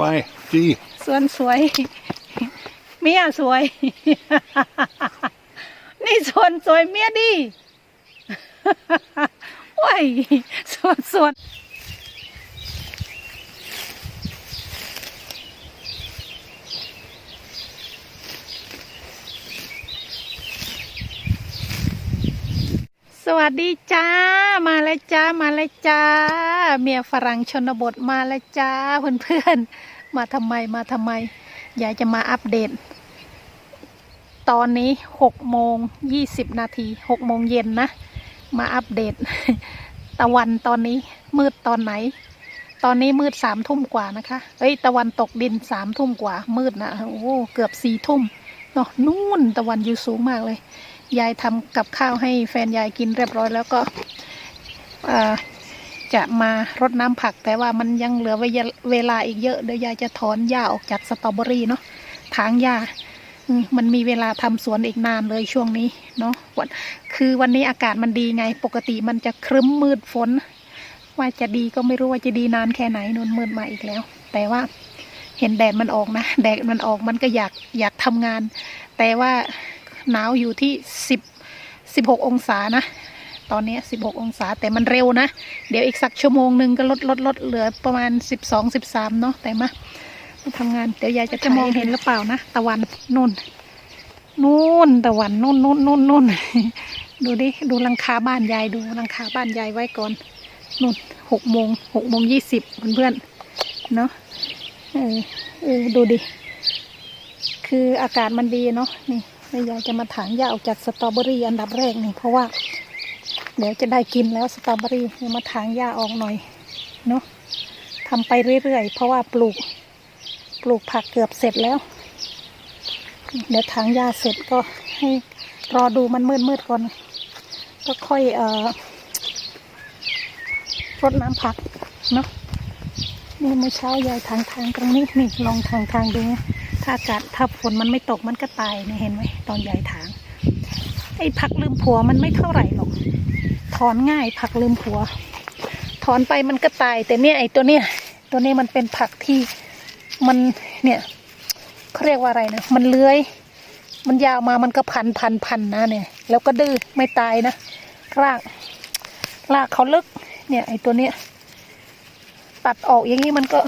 วายจีสวนสวย เมียสวย นี่สวนสวยเมียดีว้ายสวนสวน สวัสดีจ้า มาแล้วจ้า มาแล้วจ้า เมียฝรั่งชนบทมาแล้วจ้าเพื่อนๆ มาทำไมมาทำไม ยายจะมาอัปเดต ตอนนี้หกโมงยี่สิบนาทีหกโมงเย็นนะ มาอัปเดต ตะวันตอนนี้มืดตอนไหน ตอนนี้มืดสามทุ่มกว่านะคะเอ้ย ตะวันตกดินสามทุ่มกว่ามืดนะโอ้เกือบสี่ทุ่มเนาะนู่นตะวันอยู่สูงมากเลย ยายทำกับข้าวให้แฟนยายกินเรียบร้อยแล้วก็จะมารดน้ำผัก แต่ว่ามันยังเหลือเวลาอีกเยอะเดี๋ยวยายจะถอนหญ้าออกจากสตรอเบอรี่เนาะถางหญ้ามันมีเวลาทำสวนอีกนานเลยช่วงนี้เนาะวันคือวันนี้อากาศมันดีไง ปกติมันจะครึ้มมืดฝน ว่าจะดีก็ไม่รู้ว่าจะดีนานแค่ไหนนนมืดมาอีกแล้ว แต่ว่าเห็นแดดมันออกนะ แดดมันออกมันก็อยากอยากทำงาน แต่ว่า หนาวอยู่ที่สิบสิบหกองศานะ ตอนนี้สิบหกองศาแต่มันเร็วนะ เดี๋ยวอีกสักชั่วโมงหนึ่งก็ลดลดลดเหลือประมาณสิบสองสิบสามเนาะแต่มามาทำงานเดี๋ยวยายจะจะมองเห็นหรือเปล่านะตะวันนู่นนู่นตะวันนู่นนู่นนู่นนู่นดูดิดูหลังคาบ้านยายดูหลังคาบ้านยายไว้ก่อนนู่นหกโมงหกโมงยี่สิบเพื่อนๆเนาะเออเออดูดิคืออากาศมันดีเนาะนี่ แล้วยายจะมาถางหญ้าออกจากสตรอเบอรี่อันดับแรกนี่เพราะว่าเดี๋ยวจะได้กินแล้วสตรอเบอรี่มาถางหญ้าออกหน่อยเนาะทำไปเรื่อยๆเพราะว่าปลูกปลูกผักเกือบเสร็จแล้ว เดี๋ยวถางหญ้าเสร็จก็ให้รอดูมันมืดๆก่อน ก็ค่อยเอ่อรดน้ำผักเนาะนี่เมื่อเช้ายายทางทางตรงนี้นี่ลองทางทางดูนะ ถ้าอากาศถ้าฝนมันไม่ตกมันก็ตายเนี่ยเห็นไหมตอนยายถาง ไอ้ผักลืมผัวมันไม่เท่าไหร่หรอก ถอนง่ายผักลืมผัว ถอนไปมันก็ตาย แต่เนี่ยไอ้ตัวเนี้ยตัวนี้มันเป็นผักที่มันเนี่ยเขาเรียกว่าอะไรนะ มันเลื้อย มันยาวมามันก็พันพันพันนะเนี่ย แล้วก็ดื้อไม่ตายนะรากรากเขาลึก เนี่ยไอ้ตัวเนี้ยตัดออกอย่างนี้มันก็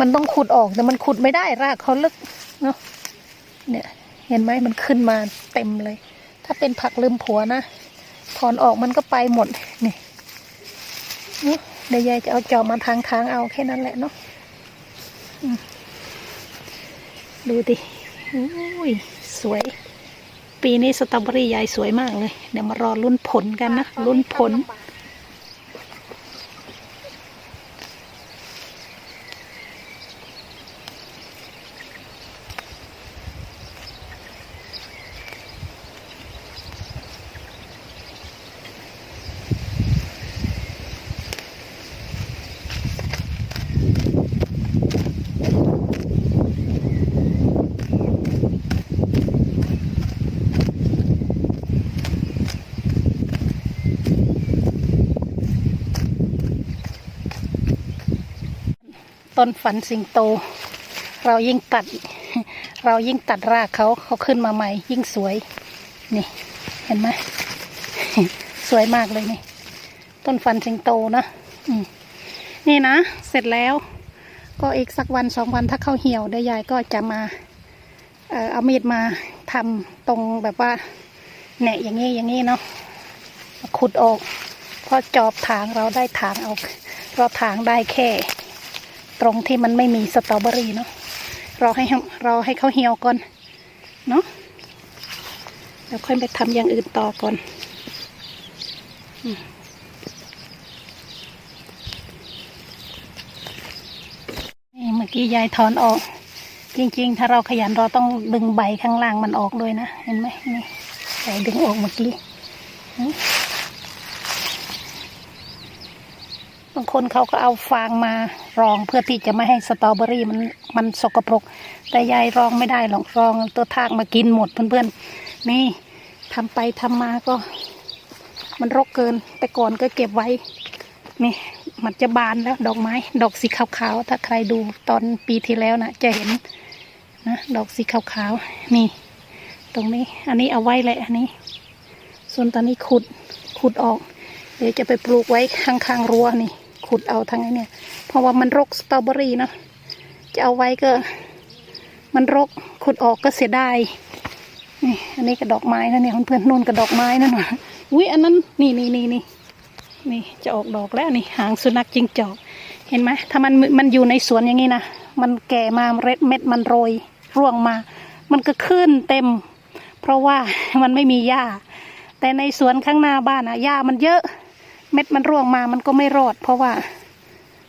มันต้องขุดออกแต่มันขุดไม่ได้รากเขาลึกเนาะเนี่ยเห็นไหมมันขึ้นมาเต็มเลย ถ้าเป็นผักลืมผัวนะถอนออกมันก็ไปหมดนี่เนอะเดี๋ยวยายจะเอาจอบมาทางทางเอาแค่นั้นแหละเนาะดูดิอุ้ยสวย ปีนี้สตรอเบอรี่ยายสวยมากเลย เดี๋ยวมารอลุ้นผลกันนะลุ้นผล ต้นฝันสิงโต เรายิ่งตัด เรายิ่งตัดรากเขาเขาขึ้นมาใหม่ ยิ่งสวย นี่ เห็นไหมสวยมากเลยนี่ ต้นฟันสิงโตนะนี่นะ เสร็จแล้ว ก็อีกสักวันสองวันถ้าเข้าเหี่ยวเดี๋ยวยายก็จะมาเอามีดมาทำตรงแบบว่าแหนะอย่างนี้อย่างนี้เนาะขุดออกเพราะจอบถางเราได้ถางเอาเราถางได้แค่ ตรงที่มันไม่มีสตรอเบอรี่เนาะราให้เขาราให้เขาเหี่ยวก่อนเนาะแล้วค่อยไปทำอย่างอื่นต่อก่อนนี่เมื่อกี้ยายถอนออก จริง ๆ ถ้าเราขยันเราต้องดึงใบข้างล่างมันออกด้วยนะ เห็นไหมนี่ใส่ดึงออกเมื่อกี้บางคนเขาก็เอาฟางมา รองเพื่อที่จะไม่ให้สตรอเบอรี่มันมันสกปรก แต่ยายรองไม่ได้หรอกรองตัวทากมากินหมดเพื่อนๆ นี่ทำไปทำมาก็ มันรกเกิน แต่ก่อนก็เก็บไว้ นี่มันจะบานแล้วดอกไม้ ดอกสีขาวๆ ถ้าใครดูตอนปีที่แล้วนะจะเห็นนะดอกสีขาวๆ นี่ ตรงนี้ อันนี้เอาไว้แหละอันนี้ ส่วนตอนนี้ขุดขุดออก เดี๋ยวจะไปปลูกไว้ข้างๆรั้วนี่ ขุดเอาทางไอ้เนี่ย เพราะว่ามันรกสตรอเบอรี่เนาะจะเอาไว้ก็ มันรกขุดออกก็เสียดายนี่อันนี้ก็ดอกไม้นะเนี่ยเพื่อนๆนู่นก็ดอกไม้นั่นน่ะอุ้ยอันนั้นนี่นี่นี่นี่นี่จะออกดอกแล้วนี่หางสุนัขจิงจอก เห็นไหมถ้ามันมันอยู่ในสวนอย่างนี้นะมันแก่มาเม็ดเม็ดมันโรยร่วงมา มันก็ขึ้นเต็ม เพราะว่ามันไม่มีหญ้า แต่ในสวนข้างหน้าบ้านอะหญ้ามันเยอะ เม็ดมันร่วงมามันก็ไม่รอด เพราะว่า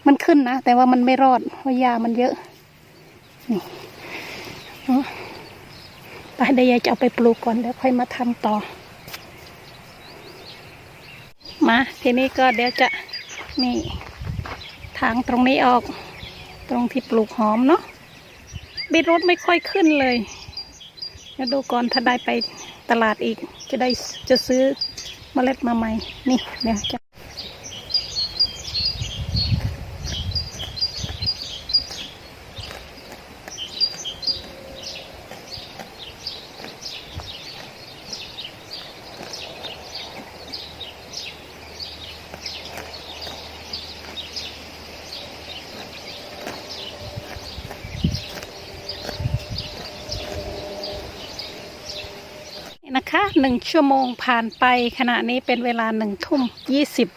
มันขึ้นนะ แต่ว่ามันไม่รอดเพราะหญ้ามันเยอะ นี่ไปเดี๋ยวยายจะเอาไปปลูกก่อนเดี๋ยวค่อยมาทำต่อ มาทีนี้ก็เดี๋ยวจะนี่ทางตรงนี้ออก ตรงที่ปลูกหอมเนาะบีรูทไม่ค่อยขึ้นเลยเดี๋ยวดูก่อนถ้าได้ไปตลาดอีก จะได้จะซื้อเมล็ดมาใหม่ นี่เดี๋ยวจะ หนึ่งชั่วโมงผ่านไปขณะนี้เป็นเวลาหนึ่งทุ่มยี่สิบ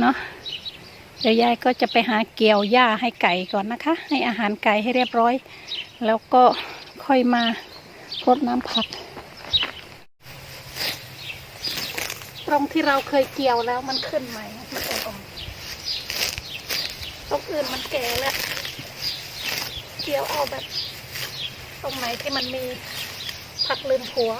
เนาะเดี๋ยวยายก็จะไปหาเกี่ยวหญ้าให้ไก่ก่อนนะคะ ให้อาหารไก่ให้เรียบร้อย แล้วก็ค่อยมารดน้ำผัก ตรงที่เราเคยเกี่ยวแล้วมันขึ้นใหม่มันอ่อนตรงอื่นมันแก่แล้ว เกี่ยวเอาแบบ ตรงไหนที่มันมีผักลืมหัว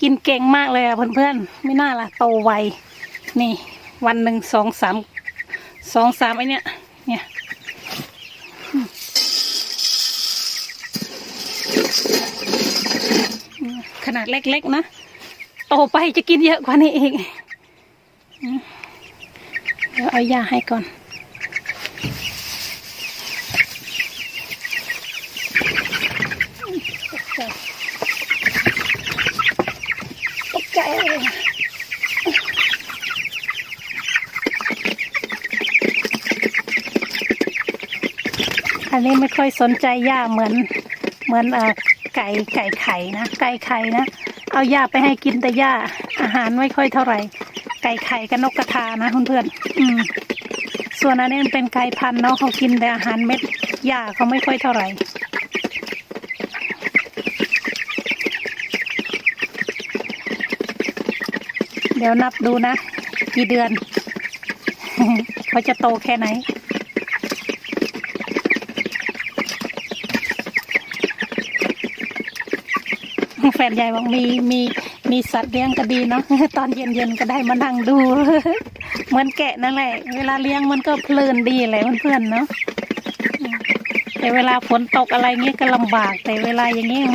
กินเก่งมากเลยอะเพื่อนๆ ไม่น่าล่ะโตไว นี่ วันหนึ่งสองสามสองสามไอเนี้ยเนี่ยขนาดเล็กๆนะ โตไปจะกินเยอะกว่านี้อีกอืมเดี๋ยวเอายาให้ก่อน ตกใจเลย อันนี้ไม่ค่อยสนใจหญ้าเหมือน เหมือนเออไก่ไก่ไข่นะไก่ไข่นะเอาหญ้าไปให้กินแต่หญ้าอาหารไม่ค่อยเท่าไหร่ ไก่ไข่กับนกกระทานะเพื่อนๆอืมส่วนอันนี้เป็นไก่พันธุ์เนาะเขากินแต่อาหารเม็ดหญ้าเขาไม่ค่อยเท่าไหร่ เดี๋ยวนับดูนะ กี่เดือน เขาจะโตแค่ไหน แฟนใหญ่บอกมีมีมีสัตว์เลี้ยงก็ดีเนาะตอนเย็นๆก็ได้มานั่งดู เหมือนแกะนั่นแหละ เวลาเลี้ยงมันก็เพลินดีแหละเพื่อนๆเนาะแต่เวลาฝนตกอะไรเงี้ยก็ลำบาก แต่เวลาอย่างเงี้ย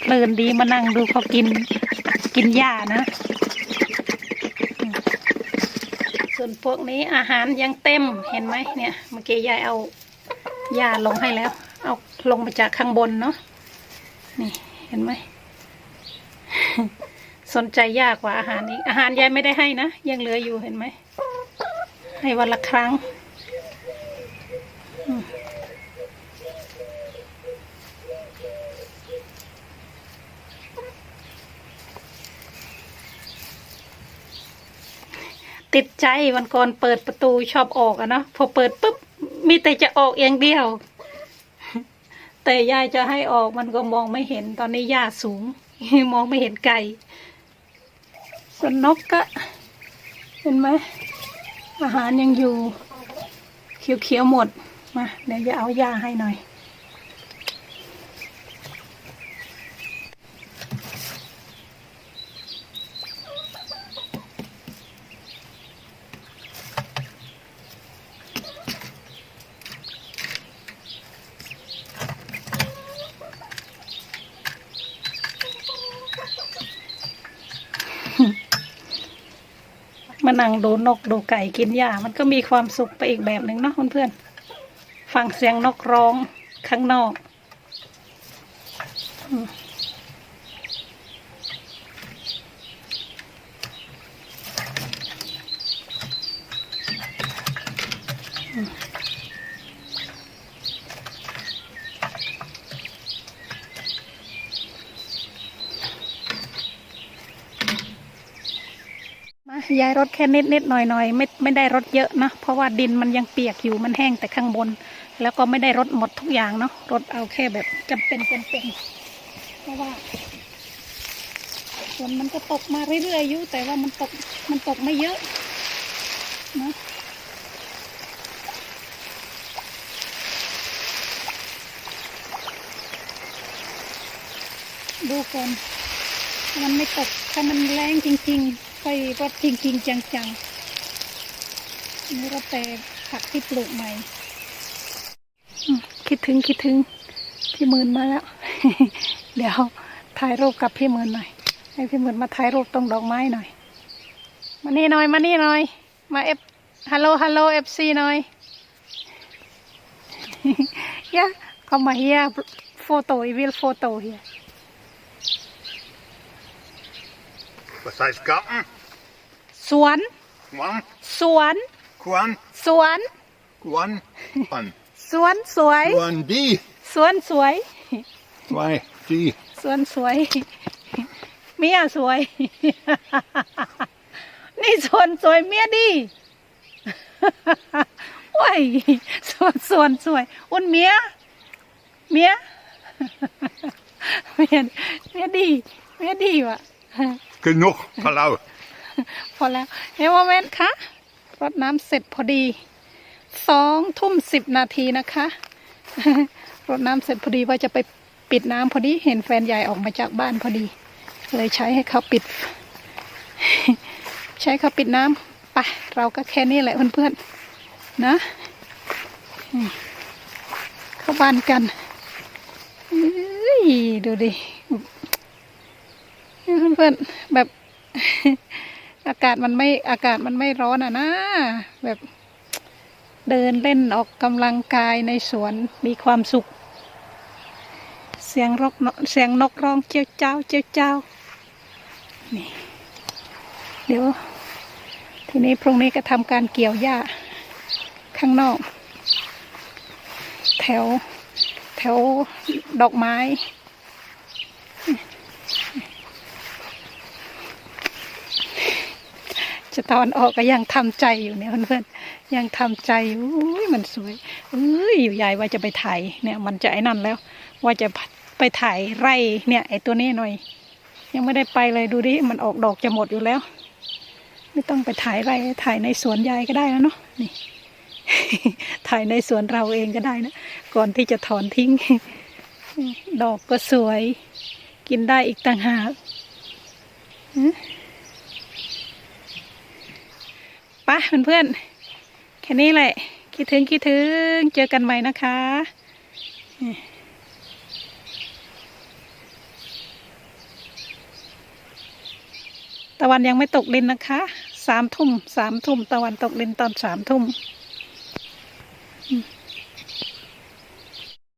เพลินดีมานั่งดูเขากินกินหญ้านะ ส่วนพวกนี้อาหารยังเต็มเห็นไหมเนี่ยเมื่อกี้ยายเอาหญ้าลงให้แล้ว เอาลงมาจากข้างบนเนาะนี่เห็นไหมสนใจยากกว่าอาหารอีกอาหารยายไม่ได้ให้นะยังเหลืออยู่เห็นไหมให้วันละครั้งอืมติด ใจวันก่อนเปิดประตูชอบออกอะเนาะพอเปิดปุ๊บมีแต่จะออกอย่างเดียว แต่ยายจะให้ออกมันก็มองไม่เห็นตอนนี้หญ้าสูง มองไม่เห็นไก่ส่วนนกก็ เห็นไหมอาหารยังอยู่ เขียวๆหมดมาเดี๋ยวจะเอาหญ้าให้หน่อย มานั่งดูนกดูไก่กินหญ้ามันก็มีความสุขไปอีกแบบหนึ่งเนาะเพื่อนๆฟังเสียงนกร้องข้างนอกอืมอืมมา ย้ายรถแค่นิดนิดหน่อยหน่อยไม่ไม่ได้รถเยอะนะ เพราะว่าดินมันยังเปียกอยู่มันแห้งแต่ข้างบน แล้วก็ไม่ได้รถหมดทุกอย่างเนาะรถเอาแค่แบบจำเป็นจำเป็นเพราะว่าฝนมันก็ตกมาเรื่อยๆอยู่แต่ว่ามันตกมันตกไม่เยอะนะดูก่อนมันไม่ตกถ้ามันแรงจริง ๆ ค่อยรดจริง ๆ จังๆนี่รดแต่ผักที่ปลูกใหม่ คิดถึงคิดถึงพี่หมื่นมาแล้ว เดี๋ยวถ่ายรูปกับพี่หมื่นหน่อย ให้พี่หมื่นมาถ่ายรูปตรงดอกไม้หน่อย มานี่หน่อยมานี่หน่อย มาเอฟฮัลโหลฮัลโหลเอฟซีหน่อยยะเข้ามาเฮี ยโฟโต้วิลโฟโต้เฮีย Wat heißt Garten? สวน Guan? สวน Guan? สวน Guan? Guan. สวนสวย Guan die. สวนสวย Zwei. Die. สวนสวย เมียสวย นี่สวนสวยเมียดี โอ้ยสวนสวนสวย อุ่นเมีย เมีย เมียเมียดี เมียดีวะ Genug Palau. พอแล้วเฮ้ยโมเมนคะรดน้ำเสร็จพอดีสองทุ่มสิบนาทีนะคะ รดน้ำเสร็จพอดีว่าจะไปปิดน้ำพอดีเห็นแฟนใหญ่ออกมาจากบ้านพอดี เลยใช้ให้เขาปิด ใช้เขาปิดน้ำไปเราก็แค่นี้แหละเพื่อนๆนะเข้าบ้านกันดูดิ เพื่อนๆแบบ อากาศมันไม่อากาศมันไม่ร้อนอะนะแบบเดินเล่นออกกำลังกายในสวนมีความสุข เสียงรกนกเสียงนกร้องเจ้าเจ้าเจ้าเจ้านี่เดี๋ยว ทีนี้พรุ่งนี้ก็ทำการเกี่ยวหญ้า ข้างนอก แถว แถวดอกไม้ จะตอนออกก็ยังทำใจอยู่เนี่ยเพื่อนๆยังทำใจอู้ยมันสวยอุ้ยอยู่ยายว่าจะไปถ่ายเนี่ย มันจะไอ้นั่นแล้ว ว่าจะไปถ่ายไร่เนี่ยไอ้ตัวนี้หน่อย ยังไม่ได้ไปเลยดูดิมันออกดอกจะหมดอยู่แล้ว ไม่ต้องไปถ่ายไร่ถ่ายในสวนยายก็ได้แล้วเนาะนี่ ถ่ายในสวนเราเองก็ได้นะก่อนที่จะถอนทิ้ง ดอกก็สวย กินได้อีกต่างหากอืม ไปะเพื่อนๆแค่นี้แหละ คิดถึงคิดถึงเจอกันใหม่นะคะตะวันยังไม่ตกดินนะคะ สามทุ่ม สามทุ่ม ตะวันตกดินตอนสามทุ่มอืม